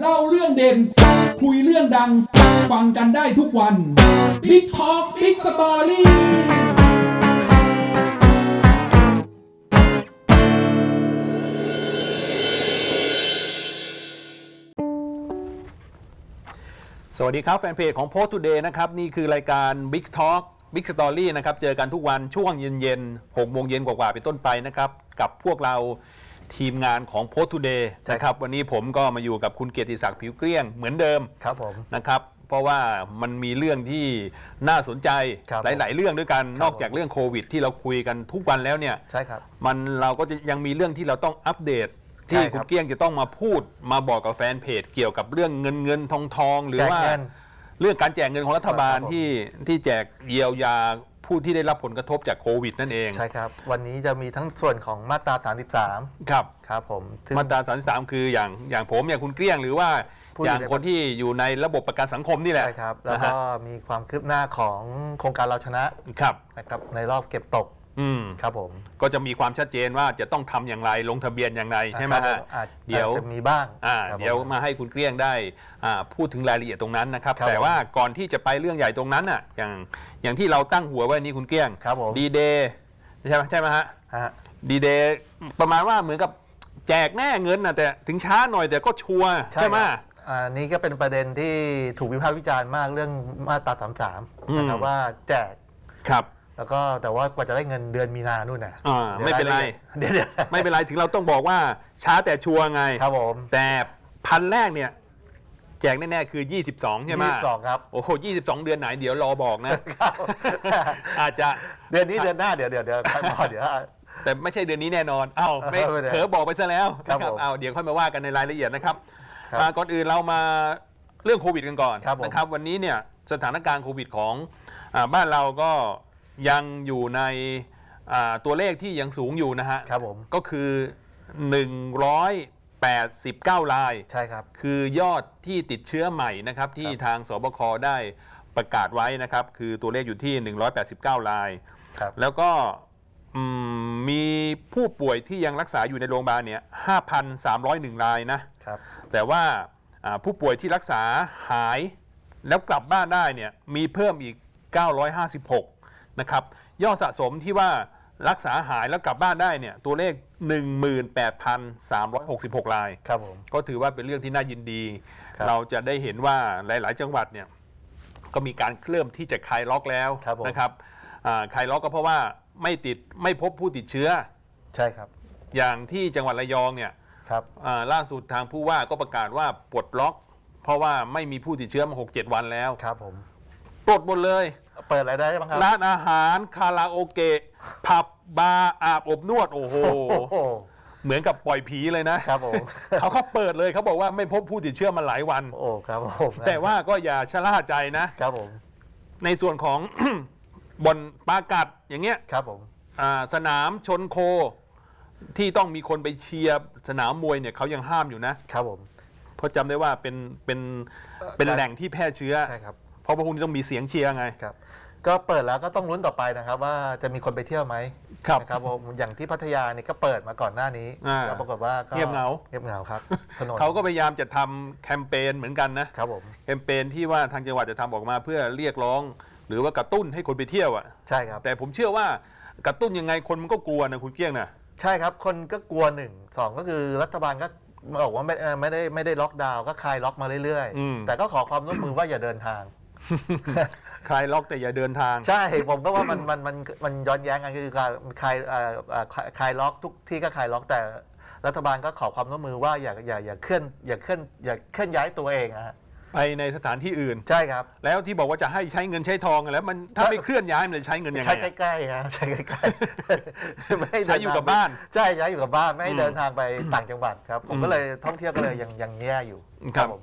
เล่าเรื่องเด่น คุยเรื่องดัง ฟังกันได้ทุกวัน Big Talk Big Story สวัสดีครับ แฟนเพจของ Post Today นะครับ นี่คือรายการ Big Talk Big Story นะครับ เจอกันทุกวันช่วงเย็นๆ6โมงเย็นกว่าๆเป็นต้นไปนะครับ กับพวกเรา ทีมงานของ Post Today นะครับวันนี้ผมก็มาอยู่กับคุณเกียรติศักดิ์ผิวเกลี้ยงเหมือนเดิมครับผมนะครับเพราะว่ามันมีเรื่องที่น่าสนใจครับหลาย ๆ เรื่องด้วยกันครับนอกจากเรื่องโควิด ที่เราคุยกันทุกวันแล้วเนี่ยใช่ครับมันเราก็จะยังมีเรื่องที่เราต้องอัปเดต ที่ใช่ครับ คุณเกี้ยงจะต้องมาพูดมาบอกกับแฟนเพจ เกี่ยวกับเรื่องเงินเงินทองทองหรือแจกว่า เงิน เรื่องการแจกเงินของรัฐบาลครับผมที่ที่แจกเยียวยา ผู้ที่ได้รับผลกระทบจากโควิดนั่นเองใช่ครับ วันนี้จะมีทั้งส่วนของมาตรา 33 ครับครับผมซึ่ง มาตรา33 คืออย่างอย่างผมอย่างคุณเกลี้ยงหรือว่าผู้อย่างอยู่ในคนที่อยู่ในระบบประกันสังคมนี่แหละใช่ครับ แล้วนะก็ฮะมีความคืบหน้าของโครงการเราชนะครับ นะครับในรอบเก็บตก อืมครับผมก็จะมีความชัดเจนว่าจะต้องทำอย่างไรลงทะเบียนอย่างไรใช่ไหมครัฮะบอาจเดี๋ยว อาจจะมีบ้างอ่าครับเดี๋ยวผมมาให้คุณเกลี้ยงได้อ่าพูดถึงรายละเอียดตรงนั้นนะครับ ครับแต่ว่าก่อนที่จะไปเรื่องใหญ่ตรงนั้นอะอย่างอย่างที่เราตั้งหัวไว้นี้คุณเกลี้ยงครับผม ดีเดย์ใช่ไหมใช่ไหมฮะฮะดีเดย์ประมาณว่าเหมือนกับแจกแน่เงินนะแต่ถึงช้าหน่อยแต่ก็ชัวร์ใช่ไหม ครับอ่านี่ก็เป็นประเด็นที่ถูกวิพากษ์วิจารณ์มากเรื่องมาตรา33นะครับว่าแจก ครับ แล้วก็แต่ว่ากว่าจะได้เงินเดือนมีนานู่นน่ะอ่าไม่เป็นไร เดี๋ยวเดี๋ยวไม่เป็นไรถึงเราต้องบอกว่าช้าแต่ชัวร์ไง ครับผมแต่พันแรกเนี่ย แจกแน่ๆคือ 22 ใช่ไหมยี่สิบสองครับ โอ้โห22 เดือนไหนเดี๋ยวรอบอกนะครับอาจจะ เดือนนี้เดือนหน้าเดี๋ยวเดี๋ยวเดี๋ยวค่อยบอกเดี๋ยว แต่ไม่ใช่เดือนนี้แน่นอน เอ้าไม่ไม่ได้เผลอบอกไปซะแล้วครับนะผมเอาเดี๋ยวค่อยมาว่ากันในรายละเอียดนะครับครับอ่าก่อนอื่นเรามาเรื่องโควิดกันก่อนครับผมนะครับ วันนี้เนี่ยสถานการณ์โควิดของอาบ้านเราก็ ยังอยู่ในอ่าตัวเลขที่ยังสูงอยู่นะฮะครับผม ก็คือ 189 ราย ใช่ครับ คือยอดที่ติดเชื้อใหม่นะครับ ที่ครับทางสบคได้ประกาศไว้นะครับ คือตัวเลขอยู่ที่ 189 ราย ครับ แล้วก็อืมมีผู้ป่วยที่ยังรักษาอยู่ในโรงพยาบาลเนี่ย 5,301 รายนะ ครับ แต่ว่าอ่าผู้ป่วยที่รักษาหายแล้วกลับบ้านได้เนี่ยมีเพิ่มอีก 956 นะครับยอดสะสมที่ว่ารักษาหายแล้วกลับบ้านได้เนี่ยตัวเลข 18,366ราย ครับผม ก็ถือว่าเป็นเรื่องที่น่ายินดี ครับ เราจะได้เห็นว่าหลาย ๆ จังหวัดเนี่ยก็มีการเริ่มที่จะคลายล็อกแล้วครับผม นะครับอ่าคลายล็อกก็เพราะว่าไม่ติดไม่พบผู้ติดเชื้อ ใช่ครับ อย่างที่จังหวัดระยองเนี่ยครับ อ่าล่าสุดทางผู้ว่าก็ประกาศว่าปลดล็อก เพราะว่าไม่มีผู้ติดเชื้อมา 6 7 วันแล้ว ครับผม ปลดหมดเลย เปิดอะไรได้บ้างครับ ร้านอาหารคาราโอเกะผับบาร์อาบอบนวดโอ้โหโอ้โหเหมือนกับปล่อยผีเลยนะครับผม เขาเขาเปิดเลยเขาบอกว่าไม่พบผู้ติดเชื้อมาหลายวัน โอ้ครับผมแต่ว่าก็อย่าชะล่าใจนะ ครับผมในส่วนของบนปากัดอย่างเงี้ยครับผม อ่าสนามชนโค ที่ต้องมีคนไปเชียร์สนามมวยเนี่ยเขายังห้ามอยู่นะ ครับผม เพราะจำได้ว่าเป็นเป็นเป็นแหล่งที่แพร่เชื้อ ใช่ครับ เพราะว่าพวกนี้ต้องมีเสียงเชียร์ไง ครับก็เปิดแล้วก็ต้องลุ้นต่อไปนะครับ ว่าจะมีคนไปเที่ยวไหมครับนะครับผมอย่างที่พัทยาเนี่ยก็เปิดมาก่อนหน้านี้อ่าแล้วปรากฏว่าก็เงียบเหงา เงียบเหงาครับถนนเขาก็พยายามจะทำแคมเปญเหมือนกันนะ ครับผมแคมเปญที่ว่าทางจังหวัดจะทำออกมาเพื่อเรียกร้อง หรือว่ากระตุ้นให้คนไปเที่ยวอะ ใช่ครับ แต่ผมเชื่อว่ากระตุ้นยังไงคนมันก็กลัวนะคุณเกี้ยงนะใช่ครับ คนก็กลัวหนึ่งสองก็คือรัฐบาลก็บอกว่าไม่เอ่อไม่ได้ไม่ได้ล็อกดาวน์ก็คลายล็อกมาเรื่อยอืมๆแต่ก็ขอความร่วมมือว่าอย่าเดินทาง คลายล็อกแต่อย่าเดินทาง ใช่ผมก็ว่ามันมันมันมันย้อนแย้งกันคือการคลายเอ่อเอ่อคลายคลายล็อกทุกที่ก็คลายล็อกแต่รัฐบาลก็ขอความร่วมมือว่าอย่าอย่าอย่าเคลื่อนอย่าเคลื่อนอย่าเคลื่อนย้ายตัวเองนะฮะไปในสถานที่อื่น ใช่ครับ แล้วที่บอกว่าจะให้ใช้เงินใช้ทองอะแล้วมันถ้าไม่เคลื่อนย้ายมันจะใช้เงินยังไงใช้อะใกล้ๆฮะใช้ใกล้ๆไม่ให้ใช้อยู่กับบ้าน ใช่ใช้อยู่กับบ้านไม่ให้อืมเดินทางไปต่างจังหวัดครับผมอืมก็เลยท่องเที่ยวก็เลยยังยังแย่อยู่ ครับผม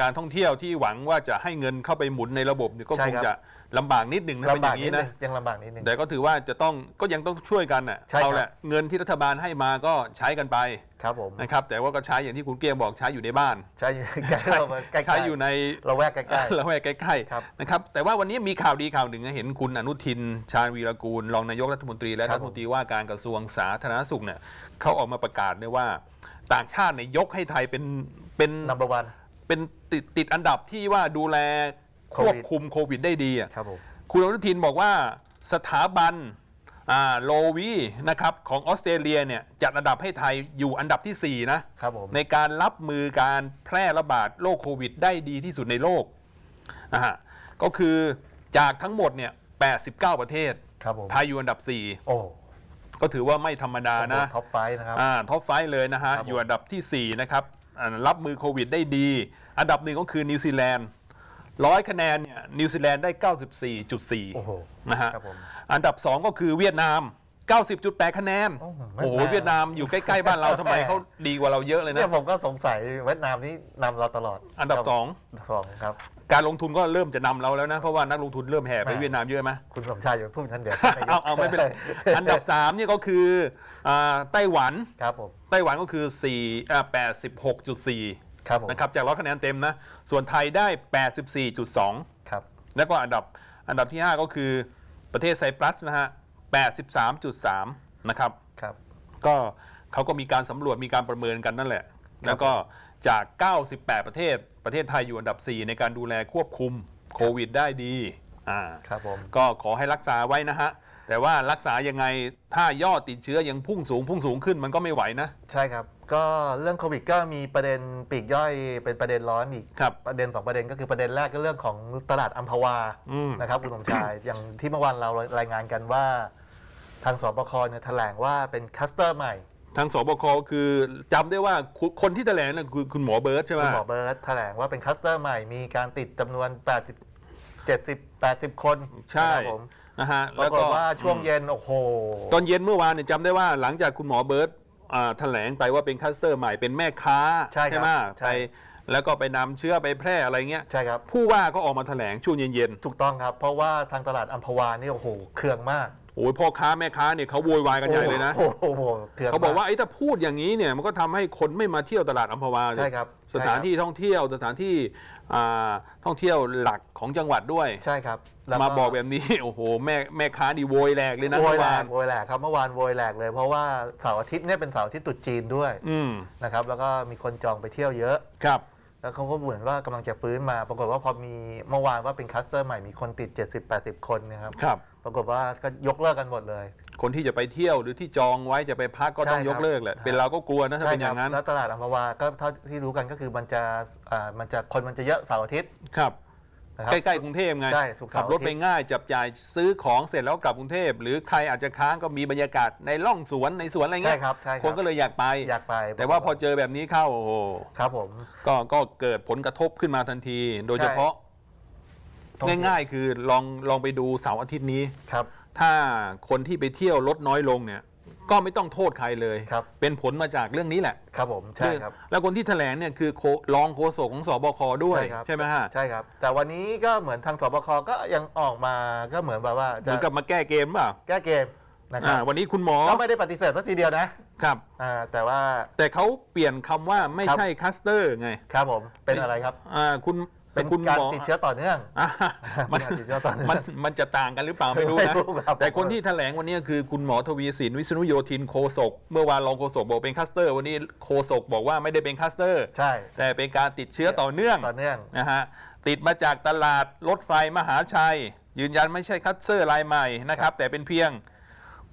การท่องเที่ยวที่หวังว่าจะให้เงินเข้าไปหมุนในระบบเนี่ยก็ใช่คงครับ จะลำบากนิดหนึ่งนะเป็นอบลำาย่ากงนินี้ดนึนะ งยังลำบากนิดนึง แต่ก็ถือว่าจะต้องก็ยังต้องช่วยกันน่ะใช่ครับ เอาแหละเงินที่รัฐบาลให้มาก็ใช้กันไปครับผมนะครับ แต่ว่าก็ใช้อย่างที่คุณเกียงบอกใช้อยู่ในบ้าน ใช้อยู่ใกล้ๆใกล้ๆใช้อยู่ในเราแวกใกล้ ละแวกใกล้ครับๆนะครับแต่ว่าวันนี้มีข่าวดีข่าวหนึ่งนะเห็นคุณอนุทิน ชาญวีรกูลรองนายกรัฐมนตรีและครัรับฐผมมนตรีว่าการกระทรวงสาธารณสุขเนี่ยเขาออกมาประกาศด้วยว่า ต่างชาติเนี่ยยกให้ไทยเป็นเป็น ๆ number one เป็นติดติดอันดับที่ว่าดูแลควบคุมโควิดได้ดีอะครับผมคุณอนุทินบอกว่าสถาบันโลวีนะครับของออสเตรเลียเนี่ยจัดอันดับให้ไทยอยู่อันดับทีสี่4 นะครับผมในการรับมือการแพร่ระบาดโรคโควิดได้ดีที่สุดในโลกนะฮะก็คือจากทั้งหมดเนี่ย89 ประเทศ ครับผมไทยอยู่อันดับโอ้4ก็ถือว่าไม่ธรรมดานะท็อปไฟว์นะครับอ่าท็อปไฟว์เลยนะฮะครับผมอยู่อันดับทีสี่4 นะครับอ่า รับมือโควิดได้ดี อันดับหนึ่งก็คือนิวซีแลนด์ร้อยคะแนนเนี่ยนิวซีแลนด์ได้94.4โอ้โหนะฮะ ครับผม อันดับ 2 ก็คือเวียดนาม 90.8 คะแนน โอ้โหไม่โอ้โหแปลกเวียดนามอยู่ใกล้ ๆ บ้านเราทำไมเขาดีกว่าเราเยอะเลยเนี่นะยผมก็สงสัยเวียดนามนี่นำเราตลอดอันดับครับสอง สองครับ การลงทุนก็เริ่มจะนำเราแล้วนะ เพราะว่านักลงทุนเริ่มแห่ไปอ่าเวียดนามเยอะไหม คุณสมชายอย่าพูดท่านเดียวเอาเอาไม่เป็นไร อันดับ3เนี่ยก็คืออ่าไต้หวัน ครับผมไต้หวันก็คือ4อ่า86.4 ครับผมนะครับจากร้อยคะแนนเต็มนะ ส่วนไทยได้ 84.2 ครับ แล้วก็อันดับอันดับที่ 5 ก็คือประเทศไซปรัสนะฮะ 83.3 นะครับ ครับ ก็เขาก็มีการสำรวจมีการประเมินกันนั่นแหละ แล้วก็จาก 98 ประเทศ ประเทศไทยอยู่อันดับ 4 ในการดูแลควบคุมโควิดได้ดีอ่าครับผม ก็ขอให้รักษาไว้นะฮะ แต่ว่ารักษายังไงถ้ายอดติดเชื้อยังพุ่งสูงพุ่งสูงขึ้นมันก็ไม่ไหวนะ ใช่ครับ ก็เรื่องโควิดก็มีประเด็นปลีกย่อยเป็นประเด็นร้อนอีก ครับ ประเด็นสองประเด็นก็คือประเด็นแรกก็เรื่องของตลาดอัมพวาอืม นะครับคุณสมชาย อย่างที่เมื่อวานเรารายงานกันว่า ทางสบคเนี่ยแถลงว่าเป็นคัสเตอร์ใหม่ ทางสบคคือจำได้ว่าคุคนที่แถลงน่ะคือคุณหมอเบิร์ตใช่ไหมคุณหมอเบิร์ตแถลงว่าเป็นคัสเตอร์ใหม่มีการติดจำนวน 80 70 80 คนใช่นะครับผมนะฮะปแล้ราวกฏก็ว่าช่วงเย็น โอ้โห ตอนเย็นเมื่อวานเนี่ยจำได้ว่าหลังจากคุณหมอเบิร์ตอ่าแถลงไปว่าเป็นคลัสเตอร์ใหม่เป็นแม่ค้าใช่ครับไหมใช่ไปแล้วก็ไปนำเชื้อไปแพร่อะไรเงี้ยใช่ครับผู้ว่าก็ออกมาแถลงช่วงเย็นถูกต้องครับ เพราะว่าทางตลาดอัมพวานี่โอ้โหเคืองมากๆ โอ้ยพ่อค้าแม่ค้าเนี่ยเขาโวยวายกันใหญ่เลยนะโอ้โหเคืองเขาบอกว่าไอ้ถ้าพูดอย่างนี้เนี่ยมันก็ทำให้คนไม่มาเที่ยวตลาดอัมพวาเลยใช่ครับสถานที่ท่องเที่ยวสถานที่อ่าท่องเที่ยวหลักของจังหวัดด้วย ใช่ครับแล้วมาบอกแบบนี้ โอ้โหแม่แม่ค้านี่โวยแหลกเลยนะโวยเมื่อแหลวานกโวยแหลกครับเมื่อวานโวยแหลกเลย เพราะว่าเสาร์อาทิตย์เนี่ยเป็นเสาร์อาทิตย์ตรุษจีนด้วยอืมนะครับ แล้วก็มีคนจองไปเที่ยวเยอะ ครับ แล้วเขาก็เหมือนว่ากำลังจะฟื้นมา ปรากฏว่าพอมีเมื่อวานว่าเป็นคลัสเตอร์ใหม่มีคนติด 70-80 คนนะครับ ครับ ปรากฏว่าก็ยกเลิกกันหมดเลย คนที่จะไปเที่ยวหรือที่จองไว้จะไปพักก็ต้องใช่ครับยกเลิกแหละใช่ เป็นเราก็กลัวนะถ้าเป็นอย่างนั้นแล้วตลาดอัมพวาก็เท่าที่รู้กันก็คือมันจะอ่ามันจะคนมันจะเยอะเสาร์อาทิตย์ครับ นะครับ ใกล้ๆกรุงเทพไงใช่ศุกร์เสาร์ขับรถไปง่ายจับจ่ายซื้อของเสร็จแล้วกลับกรุงเทพหรือใครอาจจะค้างก็มีบรรยากาศในร่องสวนในสวนอะไรใช่เงี้ยครับใช่ครับคนก็เลยอยากไป อยากไปแต่ว่าพอเจอแบบนี้เข้าโอ้โหครับผม ก็ก็เกิดผลกระทบขึ้นมาทันที โดยเฉพาะท่อ งเที่ยวง่ายๆ คือลองลองไปดูเสาร์อาทิตย์นี้ ครับ ถ้าคนที่ไปเที่ยวลดน้อยลงเนี่ย ก็ไม่ต้องโทษใครเลย ครับ เป็นผลมาจากเรื่องนี้แหละครับผมใช่ครับ แล้วคนที่แถลงเนี่ยคือโครองโฆษกของสบคด้วยใช่ครับ ใช่ไหมฮะใช่ครับ แต่วันนี้ก็เหมือนทางสบคก็ยังออกมาก็เหมือนแบบว่าเหจะมือนกับมาแก้เกมเปล่าแก้เกมนะครัอ่าบวันนี้คุณหมอก็ไม่ได้ปฏิเสธสักทีเดียวนะครับ อ่าแต่ว่า แต่เขาเปลี่ยนคำว่าไม่ครับ ใช่คัสเตอร์ไง ครับผมเป็นอะไรครับ อ่าคุณ เป็นคุณการหมอ ติดเชื้อต่อเนื่อง อะมันเป็นการติดเชื้อต่อเนื่องมันมันจะต่างกันหรือเปล่าไม่รู้ไม่นะรู้ครับ แต่คนที่แถลงวันนี้คือคุณหมอทวีสินวิษณุโยธินโคศกเมื่อวานรองโฆษกบอกเป็นคัสเตอร์ วันนี้โคศกบอกว่าไม่ได้เป็นคัสเตอร์ ใช่แต่เป็นการติดเชื้อต่อเนื่อง ต่อเนื่อง นะฮะติดมาจากตลาดรถไฟมหาชัย ยืนยันไม่ใช่คัสเตอร์รายใหม่นะครับ แต่เป็นเพียง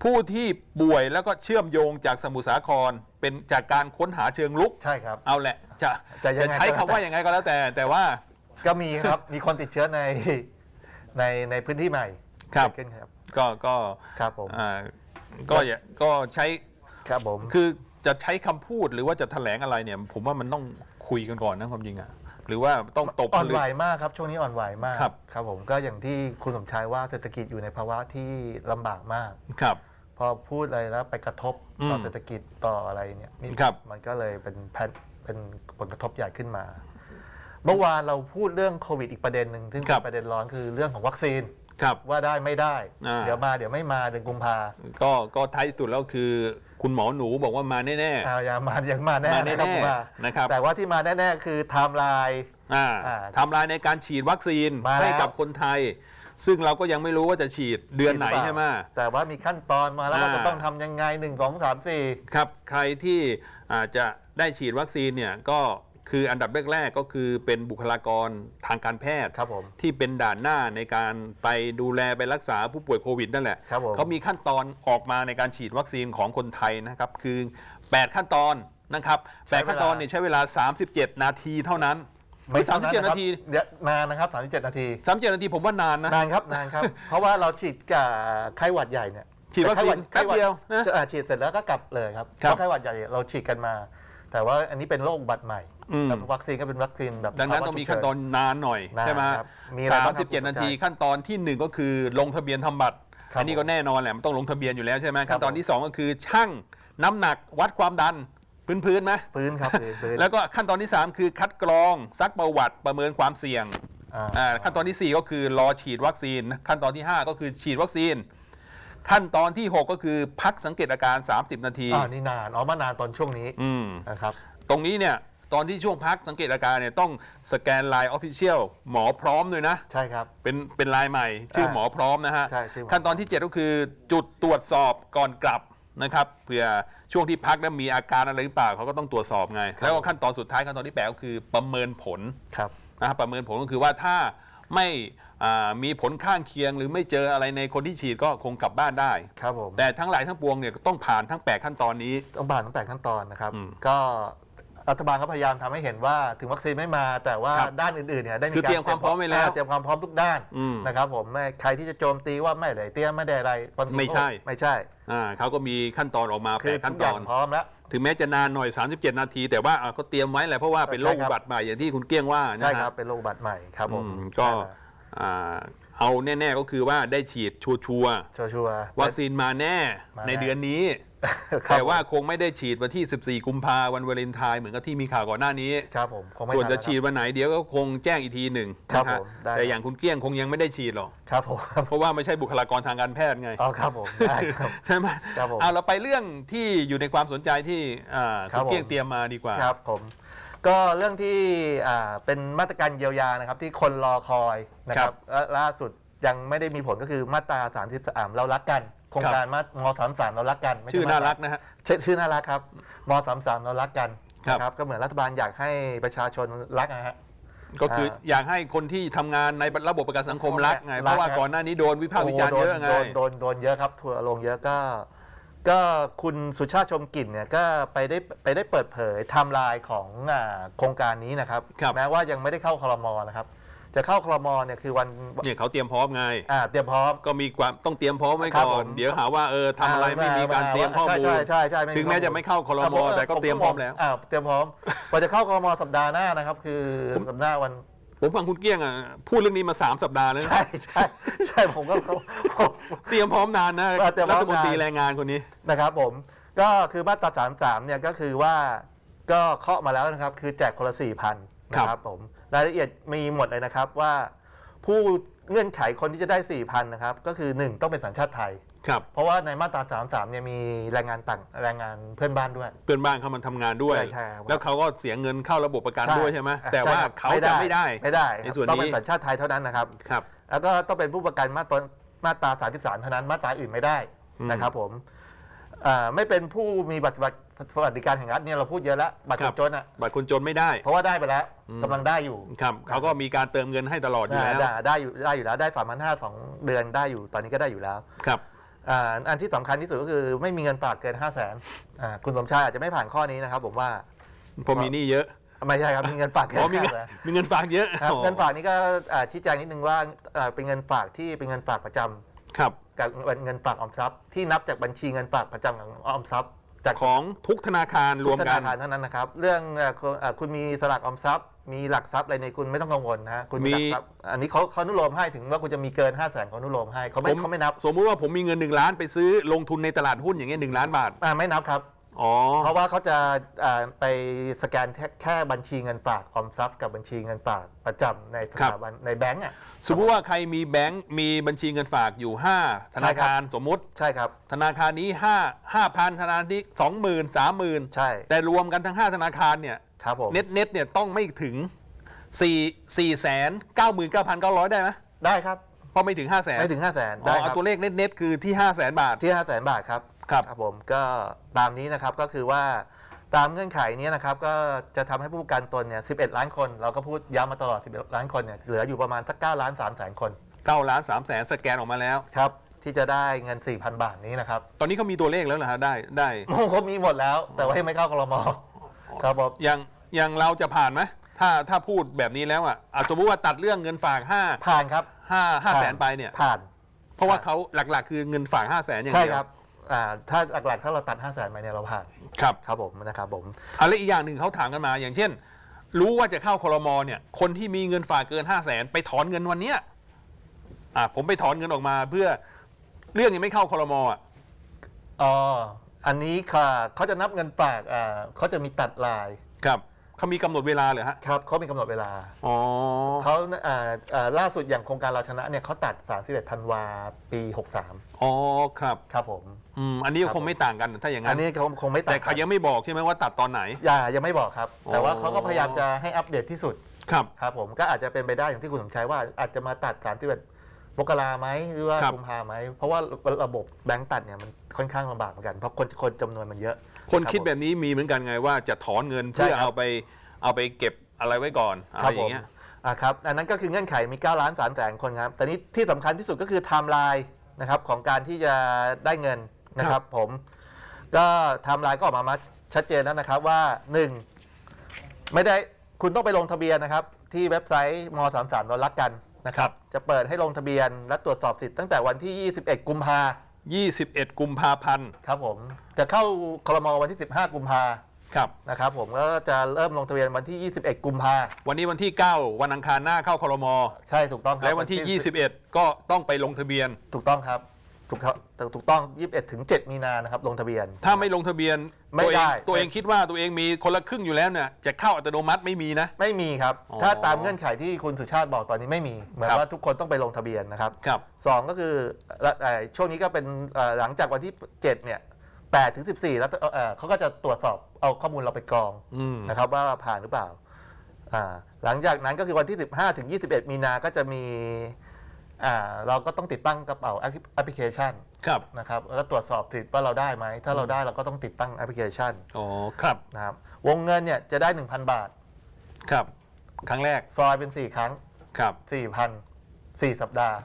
ผู้ที่ป่วยแล้วก็เชื่อมโยงจากสมุทรสาคร เป็นจากการค้นหาเชิงลุก ใช่ครับ เอาแหละ จะจะยังไงใช้คำว่ายังไงก็แล้วแต่แต่ว่า ก็มีครับ มีคนติดเชื้อในในในพื้นที่ใหม่ครับ เกิดขึ้นครับ ก็ก็ครับผม อ่าก็อย่าก็ใช้ ครับผม คือจะใช้คำพูดหรือว่าจะแถลงอะไรเนี่ย ผมว่ามันต้องคุยกันก่อนนะความจริงอะหรือว่าต้องตบอ่อนหรืไหวมากครับ ช่วงนี้อ่อนไหวมากครับ ครับผมก็อย่างที่คุณสมชายว่าเศรษฐกิจอยู่ในภาวะที่ลำบากมาก ครับ พอพูดอะไรแล้วไปกระทบต่ออมเศรษฐกิจต่ออะไรเนี่ยนี่ครับ มันก็เลยเป็นแพนเป็นผลกระทบใหญ่ขึ้นมา เมื่อวานเราพูดเรื่องโควิดอีกประเด็นหนึ่งซึ่งครัเป็บนประเด็นร้อนคือเรื่องของวัคซีนครับ ว่าได้ไม่ได้ อ่า เดี๋ยวมาเดี๋ยวไม่มาเดือนกุมภาก็ก็ท้ายสุดแล้วคือคุณหมอหนูบอกว่ามาแน่อ่ายังมายังมาแน่มาแน่นะครับกุมภานะครับ แต่ว่าที่มาแน่ๆคือไทม์ไลน์ ๆอ่าอ่าทำลายในการฉีดวัคซีนมาแล้ว ให้กับคนไทย ซึ่งเราก็ยังไม่รู้ว่าจะฉีดเดือนไหนใช่ไหม แต่ว่ามีขั้นตอนมาแล้วอ่าว่า จะต้องทำยังไงหนึ่งสองสามสี่ ครับใครที่อาจจะได้ฉีดวัคซีนเนี่ยก็ คืออันดับแรกๆก็คือเป็นบุคลากรทางการแพทย์ครับผมที่เป็นด่านหน้าในการไปดูแลไปรักษาผู้ป่วยโควิดนั่นแหละครับผมเขามีขั้นตอนออกมาในการฉีดวัคซีนของคนไทยนะครับ คือ 8 ขั้นตอนนะครับใช้เวลา 8ขั้นตอนเนี่ยใช้เวลา 37 นาทีเท่านั้นไม่สามสิบเจ็ดะคนารับทีเดี๋ยวนานนะครับ37นาที สามเจ็ดนาทีผมว่านานนะ นานครับนานครับ เพราะว่าเราฉีดกับไข้หวัดใหญ่เนี่ยฉีดวัคซีนไข้หแป๊บเดียวนะอ่าฉีดเสร็จแล้วก็กลับเลยครับครับ เพราะไข้หวัดใหญ่เราฉีดกันมา แต่ว่าอันนี้เป็นโรคอุบัติใหม่อืม แล้ววัคซีนก็เป็นวัคซีนแบบ ดังนั้นต้องมีขั้นตอนนานหน่อยนานใช่ไหมครับมีอะไรสาบ้ามงครัสิบบเจ็ดคุณนาทีสมชายขั้นตอนที่หนึ่งก็คือลงทะเบียนทำบัตรครับอันนี้ก็แน่นอนแหละมันต้องลงทะเบียนอยู่แล้วใช่ไหมครับขั้นตอนที่สองก็คือชั่งน้ำหนักวัดความดันพื้นพื้นๆไหมพื้นครับพื้นพื้นแล้วก็ขั้นตอนที่3คือคัดกรองซักประวัติประเมินความเสี่ยงอ่าอ่าขั้นตอนทีสี่4ก็คือรอฉีดวัคซีน ขั้นตอนที่5ก็คือฉีดวัคซีน ขั้นตอนที่ 6 ก็คือพักสังเกตอาการ 30 นาที อ่านี่นานอ๋อมานานตอนช่วงนี้อืม นะครับ ตรงนี้เนี่ยตอนที่ช่วงพักสังเกตอาการเนี่ยต้องสแกนไลน์ออฟฟิเชียลหมอพร้อมด้วยนะ ใช่ครับ เป็นเป็นลายใหม่ ชื่ออ่าหมอพร้อมนะฮะ ใช่ชื่อหมอขั้นตอนที่ 7 ก็คือจุดตรวจสอบก่อนกลับนะครับเผื่อช่วงที่พักแล้วมีอาการอะไรหรือเปล่าเขาก็ต้องตรวจสอบไงแล้วก็ขั้นตอนสุดท้ายขั้นตอนที่แปดก็คือประเมินผลครับ นะครับประเมินผลก็คือว่าถ้า ไม่อ่ามีผลข้างเคียงหรือไม่เจออะไรในคนที่ฉีดก็คงกลับบ้านได้ ครับผมแต่ทั้งหลายทั้งปวงเนี่ยก็ต้องผ่านทั้ง 8 ขั้นตอนนี้ ต้องผ่านตั้งแต่ขั้นตอนนะครับ อืม ก็ รัฐบาลก็พยายามทำให้เห็นว่าถึงวัคซีนไม่มาแต่ว่าครับด้านอื่นๆเนี่ยได้มีคือการเตรียมความพร้อมไว้แล้วเตรียมความพร้อมทุกด้านอืมนะครับผมไม่ใครที่จะโจมตีว่าไม่ได้เตรียมไม่ได้อะไรความจริงไม่ใช่ไม่ใช่อ่าเขาก็มีขั้นตอนออกมาคือ8ขั้ทุนกอตย่าองนพร้อมแล้วถึงแม้จะนานหน่อย 37 นาที แต่ว่าอะก็เตรียมไว้แหละเพราะว่าเป็นโรคใช่ครัอุบบัติใหม่อย่างที่คุณเกี้ยงว่านะใช่ฮะครับเป็นโรคอุบัติใหม่ครับผมอืมก็อ่าเอาแน่ ๆ ก็คือว่าได้ฉีดชัวร์ชัวร์ๆๆวัคซีนมาแน่มาแน่ในเดือนนี้ครับ แต่ว่าคงไม่ได้ฉีดวันที่ 14 กุมภาวันวาเลนไทน์เหมือนกับที่มีข่าวก่อนหน้านี้ ครับผมคงไม่ส่วนทัจะแล้วฉีดวันไหนเดี๋ยวก็คงแจ้งอีกทีหนึ่งครับนะฮะผมได้แต่อย่างคุณเกี้ยงคงยังไม่ได้ฉีดหรอกครับผมเพราะว่าไม่ใช่บุคลากรทางการแพทย์ไงอ๋อครับผมได้ครับใช่ไหมครับผมเอาเราไปเรื่องที่อยู่ในความสนใจที่อ่าครัคุบณเกี้ยงผมเตรียมมาดีกว่าครับผมก็เรื่องที่อ่าเป็นมาตรการเยียวยานะครับที่คนรอคอยนะคครัรับบและล่าสุดยังไม่ได้มีผลก็คือมาตรา 33 เรารักกันโครงการมาม33เรารักกันไม่ใช่ชื่อมตน่ารักนะฮะ ชื่อชื่อน่ารักครับม33เรารักกันครับ นะครับก็เหมือนรัฐบาลอยากให้ประชาชนรักนะฮะ ก็คืออ่าอยากให้คนที่ทำงานในระบบประกันสังคมรักไง รัก เพราะว่าครับก่อนหน้านี้โดนวิพากษ์วิจารณ์เยอะไงโดนโดนโดนเยอะครับทัวร์ลงเยอะก็ ก็คุณสุชาติชมกลิ่นเนี่ยก็ไปได้ไปได้เปิดเผยไทม์ไลน์ของอ่าโครงการนี้นะครับ ครับ แม้ว่ายังไม่ได้เข้าคลมนะครับ จะเข้าคลมเนี่ยคือวันเนี่ยเขาเตรียมพร้อมไง อ่าเตรียมพร้อม ก็มีความต้องเตรียมพร้อมไว้ครับก่อผนมเดี๋ยวหาว่าเออทำอะไรไม่มีการเตรียมข้อมูลใช่ใช่ใช่ใช่ถึงแม้จะไม่เข้าคลมแต่ก็เตรียมพร้อมแล้วอ่าเตรียมพร้อมพอจะเข้าคลมสัปดาห์หน้านะครับคือผมสัปดาห์วันผมฟังคุณเกี้ยงอะพูดเรื่องนี้มา 3 สัปดาห์แล้วนะใช่ใช่ใช่ผมก็ผมเตรียมพร้อมนานนะเออเตรียมพร้รัอมฐมนตรีนานแรงงานคนนี้นะครับ ผมก็คือมาตรา33เนี่ยก็คือว่าก็เคาะมาแล้วนะครับ คือแจกคนละ4,000นะคครัรับบผม รายละเอียดมีหมดเลยนะครับว่าผู้เงื่อนไขคนที่จะได้ 4,000 นะครับ ก็คือ 1 ต้องเป็นสัญชาติไทย ครับ เพราะว่าในมาตรา 33 เนี่ยมีแรงงานต่างแรงงานเพื่อนบ้านด้วย เพื่อนบ้านเขามาทำงานด้วย ใช่ใช่ครับ แล้วเขาก็เสียเงินเข้าระบบประกันด้วยใช่ไหมอะแต่ว่าใช่ครับเขาจะไม่ได้ ไม่ได้ในส่วนนี้ ต้องเป็นสัญชาติไทยเท่านั้นนะครับ ครับ แล้วก็ต้องเป็นผู้ประกันมาตรามาตรา 33 เท่านั้น มาตราอื่นไม่ได้อืมนะครับผมอ่าไม่เป็นผู้มีบัตร สวัสดิการแห่งรัฐเนี่ยเราพูดเยอะแล้วบัตรคนจนอะบัตรคนจนไม่ได้ เพราะว่าได้ไปแล้วอืมกำลังได้อยู่ครับเขาก็มีการเติมเงินให้ตลอดอยู่แล้วได้ได้อยู่ได้อยู่แล้วได้สามพันห้าสองเดือนได้อยู่ตอนนี้ก็ได้อยู่แล้วครับอ่าอันที่สำคัญที่สุดก็คือไม่มีเงินฝากเกิน5 0 0แสนคุณสมชายอาจจะไม่ผ่านข้อนี้นะครับ ผมว่าผมมีหนี้เยอะไม่ใช่ครับมีเงินฝากเกินอ๋อมีห้าเงินแสนมีเงินฝากเยอะครับอ๋อเงินฝากนี้ก็อ่าชี้แจงนิดนึงว่าอ่าเป็นเงินฝากที่เป็นเงินฝากประจำครับกับเงินฝากออมทรัพย์ที่นับจากบัญชีเงินฝากประจำของออมทรัพย์ จากของทุกธนาคารรทุวกมธกันานคารเท่านั้นนะครับ เรื่องเอ่อคุณเอ่อคุณมีสลากออมทรัพย์ มีหลักทรัพย์อะไรในคุณไม่ต้องกังวลนะฮะคุณมี หลักทรัพย์อันนี้เขาเขาอนุโลมให้ถึงว่าคุณจะมีเกิน5 0 0แสนเขาอนุโลมให้เขาไม่ผมเขาไม่นับสมมุติว่าผมมีเงินหนึ่งล้านไปซื้อลงทุนในตลาดหุ้นอย่างเงี้ยหนึ่งล้านบาท อ่าไม่นับครับ อ๋อ เพราะว่าเขาจะอ่าไปสแกนแค่แค่บัญชีเงินฝากออมทรัพย์กับบัญชีเงินฝากประจำในสถาบันในแบงก์อะ สมมติว่าใครมีแบงค์มีบัญชีเงินฝากอยู่ 5 ธนาคารสมมุติ ใช่ครับ ธนาคารนี้5 5,000ธนาคารนี้20,000 30,000 ใช่แต่รวมกันทั้ง 5 ธนาคารเนี่ยครับผมเน็ตเน็ตเนี่ยต้องไม่ถึง4 4แสน99,900 ได้ไหมได้ครับ เพราะไม่ถึง 5 0 0แสนไม่ถึง5 0 0แสนอ๋ได้อคเอารับตัวเลขเน็ตเน็ตคือที่ 5 0 0แสนบาทที่5 0 0แสนบาทครับ ครับ ครับผมก็ตามนี้นะครับก็คือว่าตามเงื่อนไขนี้นะครับก็จะทำให้ผู้ประกันตนเนี่ย 11 ล้านคน เราก็พูดย้ำมาตลอด 11 ล้านคนเนี่ยเหลืออยู่ประมาณสัก9ล้าน3แสนคน9ล้าน3แสนสแกนออกมาแล้ว ครับ ที่จะได้เงิน 4,000 บาทนี้นะครับตอนนี้เขามีตัวเลขแล้วเหรอฮะได้ได้โอ้เขามีหมดแล้ว แต่ว่ายังไม่เข้ากรมครับผมยังยังเราจะผ่านไหมถ้าถ้าพูดแบบนี้แล้วอะอะสมมติว่าตัดเรื่องเงินฝาก5 ผ่านครับ5 5แสนไปเนี่ย ผ่าน เพราะว่าเขาหลักๆ คือเงินฝาก5แสนอย่างใช่เดียวครับ อ่าถ้าหลักๆ ถ้าเราตัด5 0 0แสนไปเนี่ยเราผ่านครับ ครับผมนะครับผม อะไรอีกอย่างหนึ่งเขาถามกันมา อย่างเช่น รู้ว่าจะเข้าคลมเนี่ย คนที่มีเงินฝากเกิน5 0 0แสนไปถอนเงินวันเนี้ยอะผมไปถอนเงินออกมา เพื่อเรื่องยังไม่เข้าคลมอะ อ๋อ อันนี้ค่ะเขาจะนับเงินฝากอ่าเขาจะมีตัดลาย ครับ เขามีกำหนดเวลาเหรอฮะ ครับเขามีกำหนดเวลาอ๋อ เขาอ่าอ่าล่าสุดอย่างโครงการเราชนะเนี่ยเขาตัด 31ธันวาปี 63 อ๋อ ครับ ครับผม อืม อันนี้ก็ครับคงไม่ต่างกันถ้าอย่างอันั้นน นี้เขาคงไม่ตัดแต่เขายังไม่บอกใช่ไหมว่าตัดตอนไหน อย่ายังไม่บอกครับ แต่ว่าอ๋อเขาก็พยายามจะให้อัปเดตที่สุด ครับ ครับผมก็อาจจะเป็นไปได้อย่างที่คุณสมชายว่าอาจจะมาตัด31มกราไหมหรือว่าครับ กุมภาไหม เพราะว่าระบบแบงก์ตัดเนี่ยมันค่อนข้างลำบากเหมือนกัน เพราะคนคนจำนวนมันเยอะ คนรับคิดผมแบบนี้มีเหมือนกันไงว่าจะถอนเงินใช่เพื่อครับเอาไปเอาไปเก็บอะไรไว้ก่อนอะคไรรับอผย่ามงเงี้ยอ่าครับอันนั้นก็คือเงื่อนไขมี 9 ล้าน3แสนคนครับ แต่นี้ที่สำคัญที่สุดก็คือไทม์ไลน์นะครับของการที่จะได้เงินนะครับ ผมก็ไทม์ไลน์ก็ออกมามาชัดเจนแล้วนะครับว่า 1 ไม่ได้คุณต้องไปลงทะเบียนนะครับ ที่เว็บไซต์ม33เรารักกันนะครับ จะเปิดให้ลงทะเบียนและตรวจสอบสิทธิ์ตั้งแต่วันที่ 21 กุมภา 21 กุมภาพันธ์ครับผมจะเข้าคลมวันที่ 15 กุมภาครับนะครับผมก็จะเริ่มลงทะเบียนวันที่ 21 กุมภาวันนี้วันที่ 9 วันอังคารหน้าเข้าครมใช่ถูกต้องครับและวันที่ 21 ก็ต้องไปลงทะเบียนถูกต้องครับ ถูกต้องถูกต้อง 21 ถึง 7 มีนานะครับ ลงทะเบียน ถ้าไม่ลงทะเบียนไม่ตัวเองได้ตัวเองคิดว่าตัวเองมีคนละครึ่งอยู่แล้วเนี่ยจะเข้าอัตโนมัติไม่มีนะ ไม่มีครับ อ๋อถ้าตามเงื่อนไขที่คุณสุชาติบอกตอนนี้ไม่มี เหมือนครับ ว่าทุกคนต้องไปลงทะเบียนนะครับครับ สองก็คือละเอ่อช่วงนี้ก็เป็นเอ่อหลังจากวันที่ 7 เนี่ย8ถึง14 แล้วเอ่อเขาก็จะตรวจสอบเอาข้อมูลเราไปกรองอืมนะครับว่าผ่านหรือเปล่าอ่า หลังจากนั้นก็คือวันที่ 15 ถึง 21 มีนาก็จะมี อ่าเราก็ต้องติดตั้งกระเป๋าแอปพลิเคชันครับนะครับแล้วก็ตรวจสอบสิทธิ์ว่าเราได้ไหม ถ้าเราได้เราก็ต้องติดตั้งแอปพลิเคชันอ๋อครับนะครับวงเงินเนี่ยจะได้ 1,000 บาท ครับ ครั้งแรกซอยเป็น 4 ครั้ง ครับ4,000 4 สัปดาห์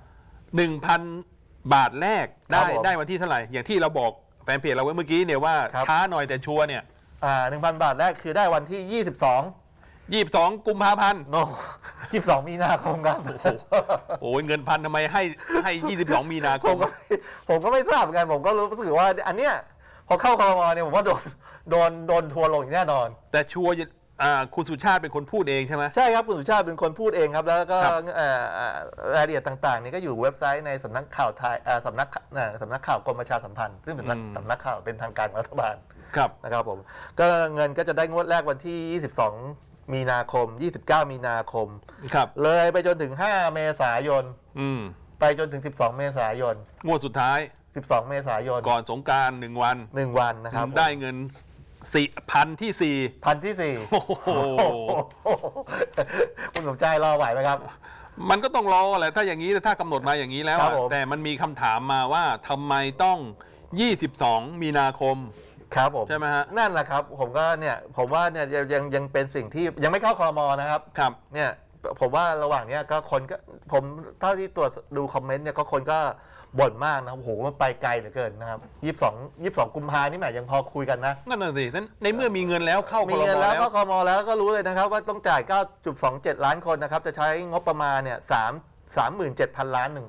1,000บาทแรกครัได้บผมได้วันที่เท่าไหร่ อย่างที่เราบอกแฟนเพจเราไว้เมื่อกี้เนี่ยว่าครับ ช้าหน่อยแต่ชัวร์เนี่ยอ่า1,000 บาทแรกคือได้วันที่ 22 22กุมภาพันธ์โน22มีนาคมครับโอ้ยเงินพันทำไมให้ให้22มีนาคผมมก็ไม่ผมก็ไม่ทราบเหมือนกันผมก็รู้สึกว่า อันเนี้ยพอเข้าคอรมอเนี่ยผมว่าโดนโดนโดนทัวร์ลงอย่างแน่นอน แต่ชัวร์อ่าคุณสุชาติเป็นคนพูดเองใช่ไหม ใช่ครับ คุณสุชาติเป็นคนพูดเองครับ แล้วก็ครับ เอ่อเอ่อรายละเอียดต่างๆนี่ก็อยู่เว็บไซต์ในสำนักข่าวไทยเอ่อสำนักเอ่อสำนักข่าวกรมประชาสัมพันธ์ ซึ่งเป็นสำนักข่าวเป็นทางการของรัฐบาลครับ นะครับผม ก็เงินก็จะได้งวดแรกวันที่ 22 มีนาคม 29 มีนาคม ครับ เลยไปจนถึง 5 เมษายน อืมไปจนถึง 12 เมษายน งวดสุดท้าย12 เมษายนก่อนสงกรารหนึ่งวัน หนึ่งวันนะครับได้เงินสี่พันที่สี่พันที่สี่โอ้โห คุณสมใจรอไหวไหมครับ มันก็ต้องรอแหละถ้าอย่างนี้ถ้ากำหนดมาอย่างนี้แล้วครัอะบผม แต่มันมีคำถามมาว่าทำไมต้อง 22 มีนาคม ครับผมใช่ไหมฮะนั่นแหละครับ ผมก็เนี่ยผมว่าเนี่ยยังยังยังเป็นสิ่งที่ยังไม่เข้าคอรมอนะครับครับเนี่ยผมว่าระหว่างเนี้ยก็คนก็ผมเท่าที่ตรวจดูคอมเมนต์เนี่ยก็คนก็บ่นมากนะโอ้โหมันไปไกลเหลือเกินนะครับยี่สิบสองยี่สิบสองกุมภานี่แหมยังพอคุยกันนะนั่นน่ะสินั้นในเมื่อมีเงินแล้วเข้ามีครเงินมแล้วแล้ว ก็คอรมอแล้วก็รู้เลยนะครับ ว่าต้องจ่าย 9.27 ล้านคนนะครับ จะใช้งบประมาณเนี่ย3 37,000 ล้านหนึ่ง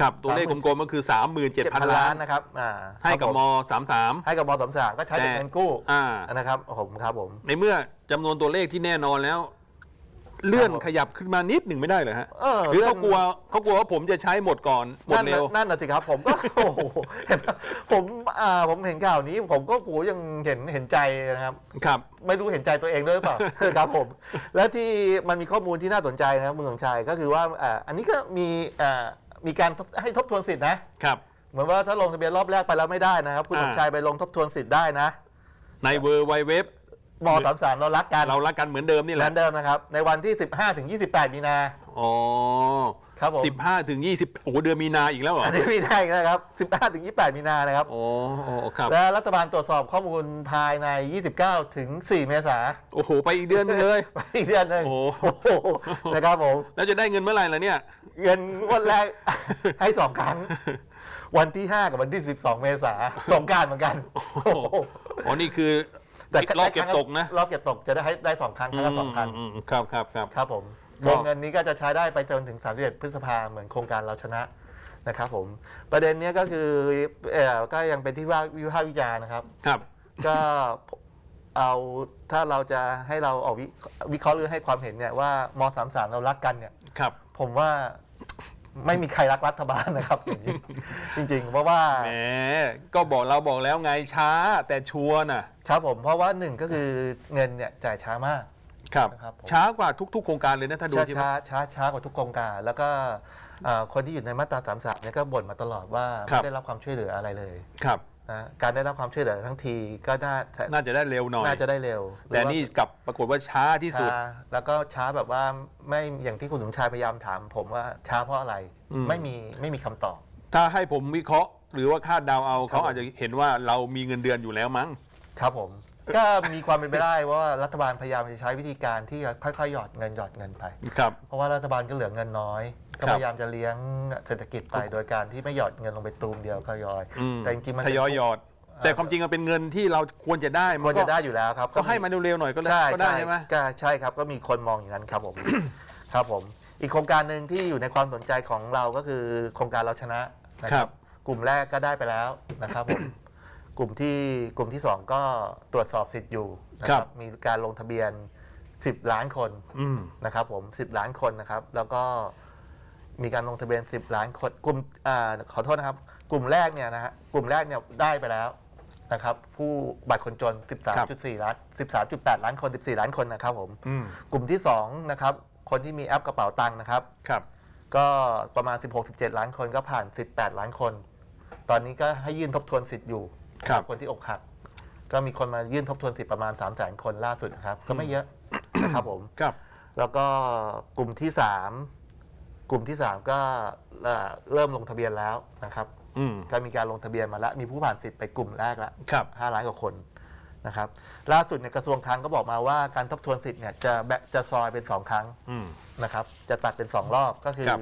ครับตัวเลขกลมๆก็คือ 37,000 ล้านนะครับอ่าให้กับมผม33 ให้กับมสามสามก็ใช้เป็นเงินกู้อ่านะครับผมครับผม ในเมื่อจำนวนตัวเลขที่แน่นอนแล้ว เลื่อนครับผมขยับขึ้นมานิดหนึ่งไม่ได้เหรอฮะเออหรือเขาเลื่อนกลัวเขากลัวว่าผมจะใช้หมดก่อนหมดนั่นเร็น่ะวนั่นน่ะสิครับ ผมก็โอ้โหเห็นผมอ่าผมเห็นข่าวนี้ ผมก็โหยังเห็นเห็นใจนะครับ ครับ ไม่รู้เห็นใจตัวเองด้วยหรือเปล่าครับผม และที่มันมีข้อมูลที่น่าสนใจนะครับคุณสมชายก็คือว่าอ่าอันนี้ก็มีอ่า มีการทบให้ทบทวนสิทธินะ ครับ เหมือนว่าถ้าลงทะเบียนรอบแรกไปแล้วไม่ได้นะครับ คุณอ่าสมชายไปลงทบทวนสิทธิ์ได้นะในเวอร์ไวเว็บมสามสามเรารักกันเรารักกันเหมือนเดิมนี่เหแหมืละอนเดิมนะครับ ในวันที่ 15ถึง28 มีนา อ๋อ ครับผม สิบห้าถึงยี่สิบโอ้โหเดือนมีนาอีกแล้วเหรออันนี้มีได้นะครับ 15ถึง28 มีนานะครับ โอ้โอ้ครับ และรัฐบาลตรวจสอบข้อมูลภายใน 29ถึง4เมษาโอ้โห ไปอีกเดือนหนึงเลยไปอีกเดือนหนึ่งโอ้โอ้โหนะครับผม แล้วจะได้เงินเมื่อไหร่ล่ะเนี่ย เงินงวันแรก ให้สองครั้ง วันที่ 5 กับวันที่ 12 เมษาสงกรารเหมือนกันโอ้โหอ๋อนี่คือรอบเก็บตกนะรอบเก็บตกจะได้ให้ได้สองครั้งครั้งละสองพันมมครับครับครับ ครับผมก็ วงเงินนี้ก็จะใช้ได้ไปจนถึง 31 พฤษภาเหมือนโครงการเราชนะนะครับผมประเด็นเนี้ยก็คือเอ่อก็ยังเป็นที่ว่าวิพากษ์วิจารณ์นะครับ ครับ ก็เอาถ้าเราจะให้เราออกวิวิเคราะห์หรือให้ความเห็นเนี่ยว่ามสามสามเรารักกันเนี่ย ครับ ผมว่าไม่มีใครรักรัฐบาลนะครับอย่างนี้ จริงๆ เพราะว่าแหมก็บอกเราบอกแล้วไงช้าแต่ชัวร์น่ะ ครับผมเพราะว่าหนึ่งก็คือเงินเนี่ยจ่ายช้ามาก ครับนะครับผม ช้ากว่าทุก ๆ โครงการเลยนะถ้าดูช้าที่ช้าช้าช้ากว่าทุกโครงการ แล้วก็เอ่อคนที่อยู่ในมาตราสามสามเนี่ยก็บ่นมาตลอดว่าไม่ได้รับความช่วยเหลืออะไรเลยครับ นะการได้รับความช่วยเหลือทั้งทีก็น่าน่าจะได้เร็วหน่อย น่าจะได้เร็วแต่หรือว่านี่กลับปรากฏว่าช้าที่สุด ช้าแล้วก็ช้าแบบว่าไม่อย่างที่คุณสมชายพยายามถาม ผมว่าช้าเพราะอะไรอืม ไม่มีไม่มีคำตอบ ถ้าให้ผมวิเคราะห์ หรือว่าคาดเดาเอาครับเขาอาจจะเห็นว่าเรามีเงินเดือนอยู่แล้วมั้ง ครับผม ก็มีความเป็นไปได้ว่ารัฐบาลพยายามจะใช้วิธีการที่จะค่อยๆหยอดเงินหยอดเงินไป ครับ เพราะว่ารัฐบาลก็เหลือเงินน้อย ก็ครับพยายามจะเลี้ยงเศรษฐกิจไปโดยการที่ไม่หยอดเงินลงไปตูมเดียวทยอย อืมแต่จริงๆมันทยอยหยอด แต่ความจริงมันเป็นเงินที่เราควรจะได้ควรก็จะได้อยู่แล้วครับก็ให้มันเร็วๆหน่อยก็ได้ใช่ก็ได้ใช่ใช่ไหมก็ใช่ครับก็มีคนมองอย่างนั้นครับผม ครับผม อีกโครงการหนึ่งที่อยู่ในความสนใจของเราก็คือโครงการเราชนะนะคครัรับบกลุ่มแรกก็ได้ไปแล้วนะครับผม กลุ่มที่กลุ่มที่สองก็ตรวจสอบสิทธิ์อยู่นะครับมีการลงทะเบียน 10 ล้านคนอืม นะครับผม 10 ล้านคนนะครับ แล้วก็มีการลงทะเบียน 10 ล้านคนกลุ่มอาขอโทษนะครับ กลุ่มแรกเนี่ยนะฮะกลุ่มแรกเนี่ยได้ไปแล้วนะครับ ผู้บัตรคนจน13.4 ล้าน 13.8 ล้านคน 14 ล้านคนนะครับผม อืมกลุ่มที่2นะครับคนที่มีแอปกระเป๋าตังค์นะครับ ครับ ก็ประมาณ 16-17 ล้านคนก็ผ่าน 18 ล้านคน ตอนนี้ก็ให้ยื่นทบทวนสิทธิ์อยู่ ครับคนที่อกหัก ก็มีคนมายื่นทบทวนสิทธิ์ประมาณ 3 0 0 0 0 0 คนล่าสุดนะครับ ก็ไม่เยอะนะครับผม ครับ แล้วก็กลุ่มที่ 3 กลุ่มที่ 3 ก็เอ่อเริ่มลงทะเบียนแล้วนะครับ อืม ก็มีการลงทะเบียนมาแล้วมีผู้ผ่านสิทธิ์ไปกลุ่มแรกแล้วครับ5ล้านกว่าคนนะครับล่าสุดเนี่ยกระทรวงคลังก็บอกมาว่าการทบทวนสิทธิ์เนี่ยจะแบ่งจะซอยเป็น2ครั้ง อืม นะครับจะตัดเป็น2รอบก็คือ ครับ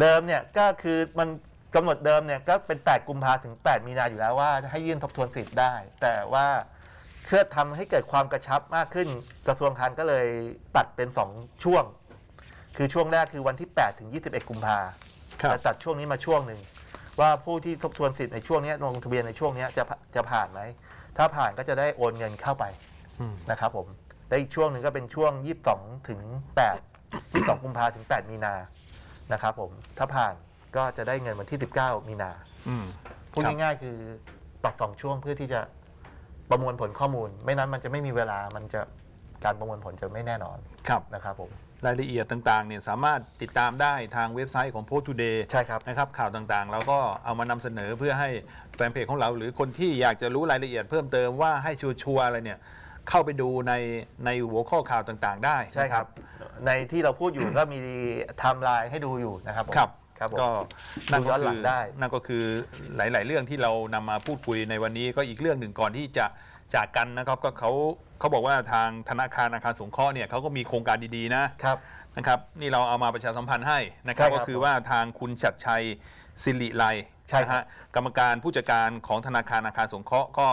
เดิมเนี่ยก็คือมัน กำหนดเดิมเนี่ยก็เป็น 8 กุมภาถึง 8 มีนาอยู่แล้วว่าให้ยื่นทบทวนสิทธิ์ได้ แต่ว่าเพื่อทำให้เกิดความกระชับมากขึ้น กระทรวงคลังก็เลยตัดเป็น 2 ช่วง คือช่วงแรกคือวันที่ 8 ถึง 21 กุมภาครับจะตัดช่วงนี้มาช่วงหนึ่ง ว่าผู้ที่ทบทวนสิทธิ์ในช่วงเนี้ยลงทะเบียนในช่วงเนี้ยจะจะผ่านไหม ถ้าผ่านก็จะได้โอนเงินเข้าไป อืม นะครับผมและอีกช่วงหนึ่งก็เป็นช่วง 22 ถึง 8 22 กุมภาถึง 8 มีนา นะครับผม ถ้าผ่าน ก็จะได้เงินวันที่ 19 มีนาอืม พูดครับ ง่ายๆคือตัดสองช่วงเพื่อที่จะประมวลผลข้อมูล ไม่นั้นมันจะไม่มีเวลามันจะการประมวลผลจะไม่แน่นอนครับ นะครับผม รายละเอียดต่างๆเนี่ยสามารถติดตามได้ทางเว็บไซต์ของ Post Today ใช่ครับ นะครับข่าวต่างๆ เราก็เอามานำเสนอเพื่อให้แฟนเพจของเรา หรือคนที่อยากจะรู้รายละเอียดเพิ่มเติมว่าให้ชัวร์ๆอะไรเนี่ยเข้าไปดูในในหัวข้อข่าวต่างๆ ได้ใช่ครับในที่เราพูดอยู่ก็มีไทม์ไลน์ให้ดูอยู่นะครับผม ครับ ครับผมก็นั่นดูย้ก็อนหลัคืงอได้ นั่นก็คือหลาย ๆ เรื่องที่เรานำมาพูดคุยในวันนี้ก็อีกเรื่องหนึ่งก่อนที่จะจากกันนะครับก็เขาเขาบอกว่าทางธนาคารอาคารสงเคราะห์เนี่ยเขาก็มีโครงการดีๆนะครับ นะครับนี่เราเอามาประชาสัมพันธ์ให้นะครับ ใช่ครับก็คือว่าทางคุณชัดชัยสิริไลใช่ครับ นะฮะกรรมการผู้จัดการของธนาคารอาคารสงเคราะห์ก็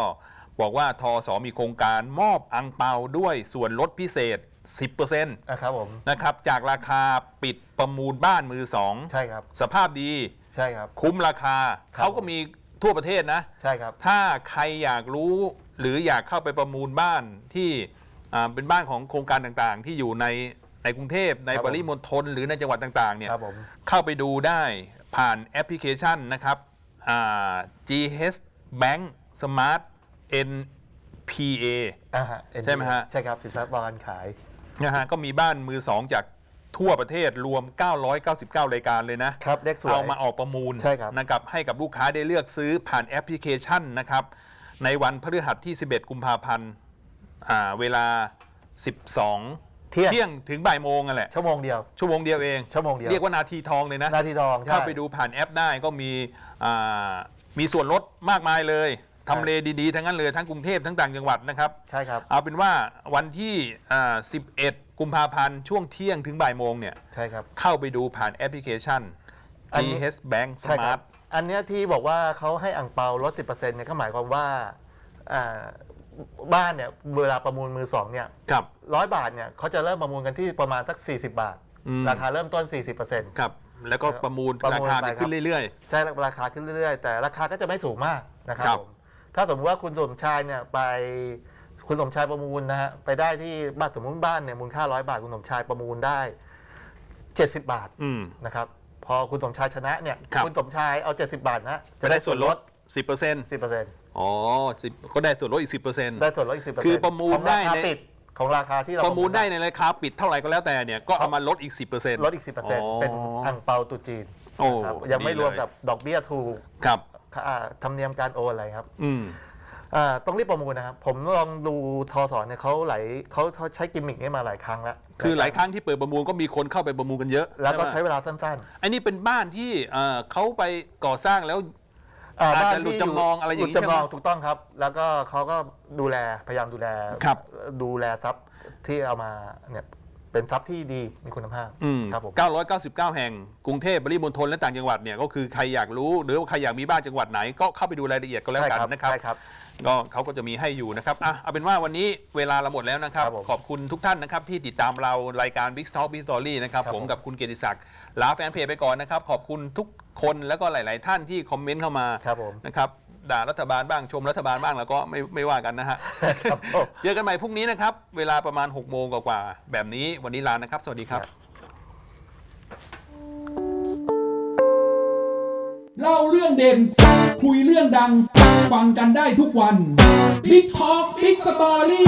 บอกว่าทอสมีโครงการมอบอังเปาด้วยส่วนลดพิเศษ 10%นนะครับผมะครับจากราคาปิดประมูลบ้านมือสองใช่ครับสภาพดีใช่ครับ คุ้มราคา ครับ เขาก็มีทั่วประเทศนะ ใช่ครับ ถ้าใครอยากรู้หรืออยากเข้าไปประมูลบ้านที่อ่าเป็นบ้านของโครงการต่างๆ ที่อยู่ในในกรุงเทพในครับปผม ริมณฑลหรือในจังหวัดต่างๆเนี่ยครับผม เข้าไปดูได้ผ่านแอปพลิเคชันนะครับอ่า GH Bank Smart NPA อ่าฮะใช่ไหมฮะ ใช่ครับสินทรัพย์ประกันขาย นะฮะก็มีบ้านมือสองจากทั่วประเทศรวม 999 รายการเลยนะ ครับเลขสวย เอามาออกประมูลใช่ครับนะครับให้กับลูกค้าได้เลือกซื้อผ่านแอปพลิเคชันนะครับ ในวันพฤหัสที่ 11 กุมภาพันธ์อ่าเวลา 12เที่ยงเที่ยงถึงบ่ายโมงนั่นแหละ ชั่วโมงเดียว ชั่วโมงเดียวเองชั่วโมงเดียว เรียกว่านาทีทองเลยนะ นาทีทองใช่ เข้าไปดูผ่านแอปได้ก็มีอ่ามีส่วนลดมากมายเลย ทำเลดีๆ ทั้งนั้นเลยทั้งกรุงเทพทั้งต่างจังหวัดนะครับ ใช่ครับ เอาเป็นว่าวันที่อ่า11 กุมภาพันธ์ช่วงเที่ยงถึงบ่ายโมงเนี่ยใช่ครับ เข้าไปดูผ่านแอปพลิเคชัน อันนี้ GH Bank ใช่ครั Smart บ อันเนี้ยที่บอกว่าเขาให้อ่งเปาลด 10%เนี่ยก็หมายความว่าอ่าบ้านเนี่ยเวลาประมูลมือสองเนี่ยครับ ร้อยบาทเนี่ยเขาจะเริ่มประมูลกันที่ประมาณสัก 40 บาท อืม ราคาเริ่มต้น 40%ครับ แล้วก็ประมูลประรามูลคาไปไปครับขึ้นเรื่อย ใช่ราคาขึ้นเรื่อยๆ แต่ราคาก็จะไม่สูงมากนะครับครับ ผม ถ้าสมมติว่าคุณสมชายเนี่ยไปคุณสมชายประมูลนะฮะไปได้ที่บ้านสมมติบ้านเนี่ยมูลค่าร้อยบาทคุณสมชายประมูลได้70บาทๆอืม นะครับพอคุณสมชายชนะเนี่ยครับ ณสมชายเอา70บาทนะจะได้ส่วนลด10% 10%อ๋อ10ก็ได้ส่วนลดอีก10%ได้ส่วนลดอีก10%คือประมูลของได้ราคาใน ปิดของราคาที่เราประมูลได้ในราคาปิดเท่าไหร่ก็แล้วแต่เนี่ยก็เอามาลดอีก10%ลดอีก10%เป็นอ่งเปาตุจีนโอ้ครับยังไม่ดีรวมเลยกับดอกเบี้ยถูก ครับ ค่าธรรมเนียมการโอนอะไรครับอืม อ่าต้องรีบประมูลนะครับ ผมลองดูทอสอนเนี่ยเขาหลายเขาเขาใช้กิมมิกนี้มาหลายครั้งแล้วคือหลายครั้งที่เปิดประมูลก็มีคนเข้าไปประมูลกันเยอะแล้วก็ไหมใช้เวลาสั้นอันนี้เป็นบ้านที่เอ่อเขาไปก่อสร้างแล้ว ๆอาจจะบ้นหลุดที่จำนองอะไรอย่างนี้หลุดจำนองใช่ไหมถูกต้องครับ แล้วก็เขาก็ดูแลพยายามดูแลครับ ดูแลทรัพย์ที่เอามาเนี่ย เป็นทรัพย์ที่ดีมีคุณภาพอืมครับผม 999 แห่งกรุงเทพปริมณฑลและต่างจังหวัดเนี่ยก็คือใครอยากรู้หรือว่าใครอยากมีบ้านจังหวัดไหนก็เข้าไปดูรายละเอียดก็แล้วกันนะครับ ใช่ครับ ก็เขาก็จะมีให้อยู่นะครับอะเอาเป็นว่าวันนี้เวลาเราหมดแล้วนะครับ ครับผมขอบคุณทุกท่านนะครับ ที่ติดตามเรารายการ Big Talk Big Story นะครับ ครับผมผมกับคุณเกียรติศักดิ์ลาแฟนเพจไปก่อนนะครับ ขอบคุณทุกคนแล้วก็หลาย ๆ ท่านที่คอมเมนต์เข้ามาครับผม นะครับ ด่ารัฐบาลบ้างชมรัฐบาลบ้างแล้วก็ไม่ไม่ว่ากันนะฮะครับผม เจอกันใหม่พรุ่งนี้นะครับ เวลาประมาณ6โมงกว่าๆแบบนี้วันนี้ลานะครับ สวัสดีครับ เล่าเรื่องเด่น คุยเรื่องดัง ฟังกันได้ทุกวัน Big Talk Big Story